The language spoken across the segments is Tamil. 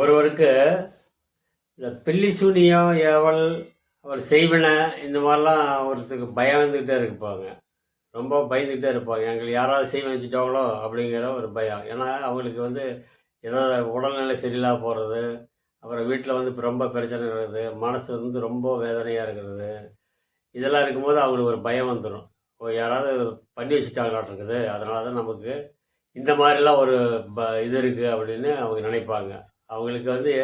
ஒருவருக்கு இந்த பில்லி சூனியம் ஏவல் ஒரு செய்வினை இந்த மாதிரிலாம் ஒருத்தருக்கு பயம் வந்துக்கிட்டே இருப்பாங்க. ரொம்ப பயந்துக்கிட்டே இருப்பாங்க. எங்களுக்கு யாராவது செய்வ வச்சுட்டாங்களோ அப்படிங்கிற ஒரு பயம். ஏன்னா அவங்களுக்கு வந்து ஏதாவது உடல்நிலை சரியில்லாம போகிறது அப்புறம் வீட்டில் வந்து இப்போ ரொம்ப பிரச்சனை இருக்கிறது மனசு வந்து ரொம்ப வேதனையாக இருக்கிறது இதெல்லாம் இருக்கும்போது அவங்களுக்கு ஒரு பயம் வந்துடும் ஓ யாராவது பண்ணி வச்சுட்டாங்களாட்டு இருக்குது. அதனால தான் நமக்கு இந்த மாதிரிலாம் ஒரு ப இது இருக்குது அப்படின்னு அவங்க நினைப்பாங்க. அவங்களுக்கு வந்து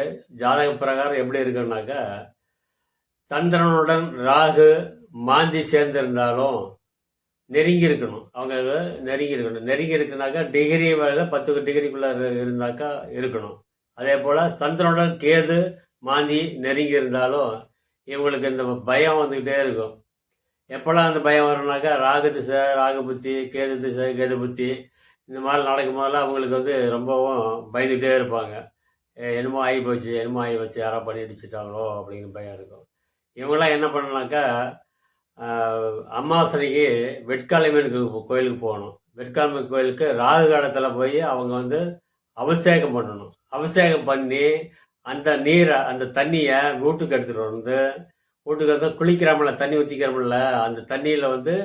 ஜாதக பிரகாரம் எப்படி இருக்குன்னாக்கா சந்திரனுடன் ராகு மாந்தி சேர்ந்திருந்தாலும் நெருங்கி இருக்கணும் அவங்க நெருங்கி இருக்கணும் நெருங்கி இருக்குனாக்கா டிகிரி வேலை பத்து டிகிரிக்குள்ளே இருந்தாக்கா இருக்கணும். அதே போல் சந்திரனுடன் கேது மாந்தி நெருங்கி இருந்தாலும் இவங்களுக்கு இந்த பயம் வந்துக்கிட்டே இருக்கும். எப்போல்லாம் அந்த பயம் வரும்னாக்கா ராகு திசை ராகு புத்தி கேது திசை கேது புத்தி இந்த மாதிரி நடக்கும் போதெல்லாம் அவங்களுக்கு வந்து ரொம்பவும் பயந்துகிட்டே இருப்பாங்க. என்னமோ ஆகி போச்சு என்னமோ ஆகி வச்சு யாரோ பண்ணி அடிச்சிட்டாங்களோ அப்படின்னு பயம் இருக்கும். இவங்கெல்லாம் என்ன பண்ணலாக்கா ஆஹ், அமாவாசைக்கு கோயிலுக்கு போகணும். வெட்காளியம்மன் கோயிலுக்கு ராகு காலத்தில் போய் அவங்க வந்து அபிஷேகம் பண்ணணும். அபிஷேகம் பண்ணி அந்த நீரை அந்த தண்ணியை வீட்டுக்கு எடுத்துகிட்டு வந்து வீட்டுக்கு வந்து குளிக்கிறோம்ல தண்ணி ஊற்றிக்கிறோம்ல அந்த தண்ணியில் வந்து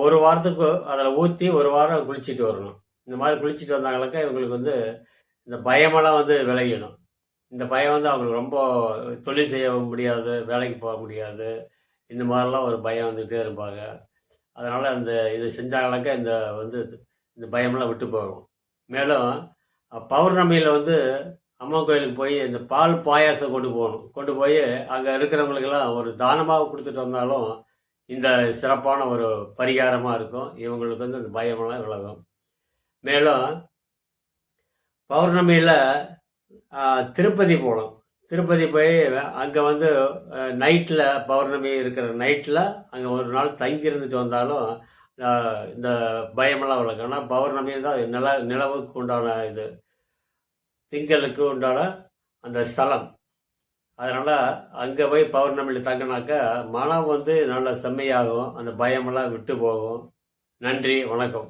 ஒரு வாரத்துக்கு அதில் ஊற்றி ஒரு வாரம் குளிச்சுட்டு வரணும். இந்த மாதிரி குளிச்சுட்டு வந்தாங்கனாக்கா இவங்களுக்கு வந்து இந்த பயமெல்லாம் வந்து விளையணும் இந்த பயம் வந்து அவங்களுக்கு ரொம்ப தொழில் செய்ய முடியாது வேலைக்கு போக முடியாது. இந்த மாதிரிலாம் ஒரு பயம் வந்துகிட்டே இருப்பாங்க. அதனால் அந்த இது செஞ்சாங்கனாக்கா இந்த வந்து இந்த பயமெல்லாம் விட்டு போகும் மேலும் பௌர்ணமியில் வந்து அம்மா கோயிலுக்கு போய் இந்த பால் பாயாசம் கொண்டு போகணும். கொண்டு போய் அங்கே இருக்கிறவங்களுக்கெல்லாம் ஒரு தானமாக கொடுத்துட்டு வந்தாலும் இந்த சிறப்பான ஒரு பரிகாரமாக இருக்கும். இவங்களுக்கு வந்து அந்த பயமெல்லாம் விலகும். மேலும் பௌர்ணமியில் திருப்பதி போனோம். திருப்பதி போய் அங்கே வந்து நைட்டில் பௌர்ணமி இருக்கிற நைட்டில் அங்கே ஒரு நாள் தங்கி இருந்துட்டு வந்தாலும் இந்த பயமெல்லாம் வளர்க்கும் ஆனால் பௌர்ணமி தான் நில நிலவுக்கு உண்டான இது. திங்களுக்கு உண்டான அந்த ஸ்தலம். அதனால் அங்கே போய் பௌர்ணமியில் தங்கினாக்கா மனம் வந்து நல்லா செம்மையாகும். அந்த பயமெல்லாம் விட்டு போகும். நன்றி வணக்கம்.